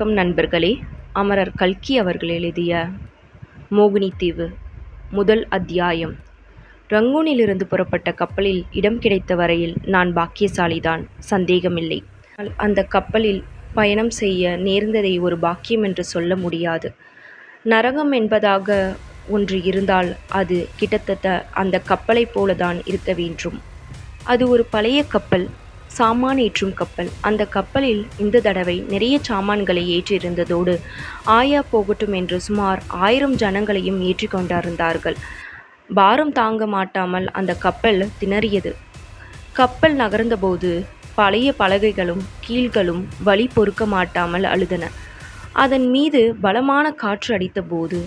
வணக்கம் நண்பர்களே. அமரர் கல்கி அவர்கள் எழுதிய மோகினி தீவு முதல் அத்தியாயம். ரங்கூனிலிருந்து புறப்பட்ட கப்பலில் இடம் கிடைத்த வரையில் நான் பாக்கியசாலிதான் சந்தேகமில்லை. அந்த கப்பலில் பயணம் செய்ய நேர்ந்ததை ஒரு பாக்கியம் என்று சொல்ல முடியாது. நரகம் என்பதாக ஒன்று இருந்தால் அது கிட்டத்தட்ட அந்த கப்பலைப் போலதான் இருக்க வேண்டும். அது ஒரு பழைய கப்பல் சாமான் ஏற்றும் கப்பல். அந்த கப்பலில் இந்த தடவை நிறைய சாமான்களை ஏற்றியிருந்ததோடு ஆயா போகட்டும் என்று சுமார் ஆயிரம் ஜனங்களையும் ஏற்றி கொண்டிருந்தார்கள். பாரம் தாங்க மாட்டாமல் அந்த கப்பல் திணறியது. கப்பல் நகர்ந்தபோது பழைய பலகைகளும் கீழ்களும் வழி பொறுக்க மாட்டாமல் அழுதன. அதன் மீது பலமான காற்று அடித்தபோது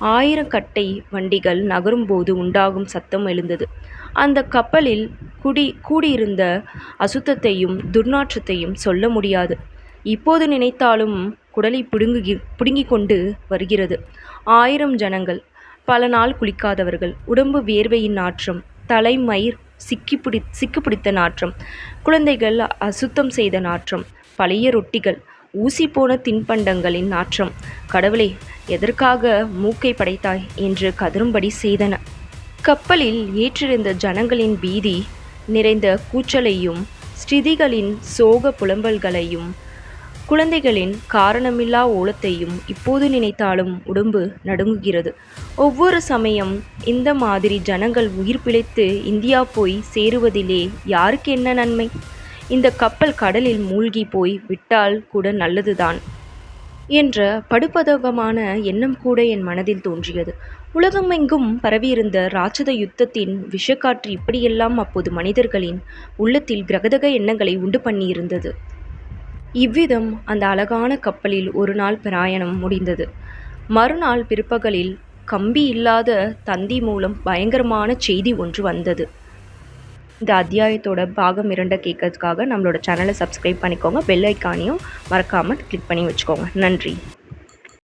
ஆயிரக்கட்டை வண்டிகள் நகரும்போது உண்டாகும் சத்தம் எழுந்தது. அந்த கப்பலில் குடி கூடியிருந்த அசுத்தத்தையும் துர்நாற்றத்தையும் சொல்ல முடியாது. இப்போது நினைத்தாலும் குடலை பிடுங்கி பிடுங்கிக் கொண்டு வருகிறது. ஆயிரம் ஜனங்கள் பல நாள் குளிக்காதவர்கள் உடம்பு வேர்வையின் நாற்றம் தலைமயிர் சிக்கி பிடி சிக்கு பிடித்த நாற்றம் குழந்தைகள் அசுத்தம் செய்த நாற்றம் பழைய ரொட்டிகள் ஊசி போன தின்பண்டங்களின் நாற்றம். கடவுளே எதற்காக மூக்கை படைத்தாய் என்று கதரும்படி செய்தன. கப்பலில் ஏற்றிருந்த ஜனங்களின் பீதி நிறைந்த கூச்சலையும் ஸ்திதிகளின் சோக புலம்பல்களையும் குழந்தைகளின் காரணமில்லா ஓலத்தையும் இப்போது நினைத்தாலும் உடம்பு நடுங்குகிறது. ஒவ்வொரு சமயம் இந்த மாதிரி ஜனங்கள் உயிர் பிழைத்து இந்தியா போய் சேருவதிலே யாருக்கு என்ன நன்மை? இந்த கப்பல் கடலில் மூழ்கி போய் விட்டால் கூட நல்லதுதான் என்ற படுபதகமான எண்ணம் கூட என் மனதில் தோன்றியது. உலகமெங்கும் பரவியிருந்த ராட்சத யுத்தத்தின் விஷக்காற்று இப்படியெல்லாம் அப்போது மனிதர்களின் உள்ளத்தில் கிரகதக எண்ணங்களை உண்டு பண்ணியிருந்தது. இவ்விதம் அந்த அழகான கப்பலில் ஒரு நாள் பிரயாணம் முடிந்தது. மறுநாள் பிற்பகலில் கம்பி இல்லாத தந்தி மூலம் பயங்கரமான செய்தி ஒன்று வந்தது. இந்த அத்தியாயத்தோட பாகம் இரண்டை கேட்கறதுக்காக நம்மளோட சேனலை சப்ஸ்கிரைப் பண்ணிக்கோங்க. பெல் ஐக்கானையும் மறக்காமல் கிளிக் பண்ணி வச்சுக்கோங்க. நன்றி.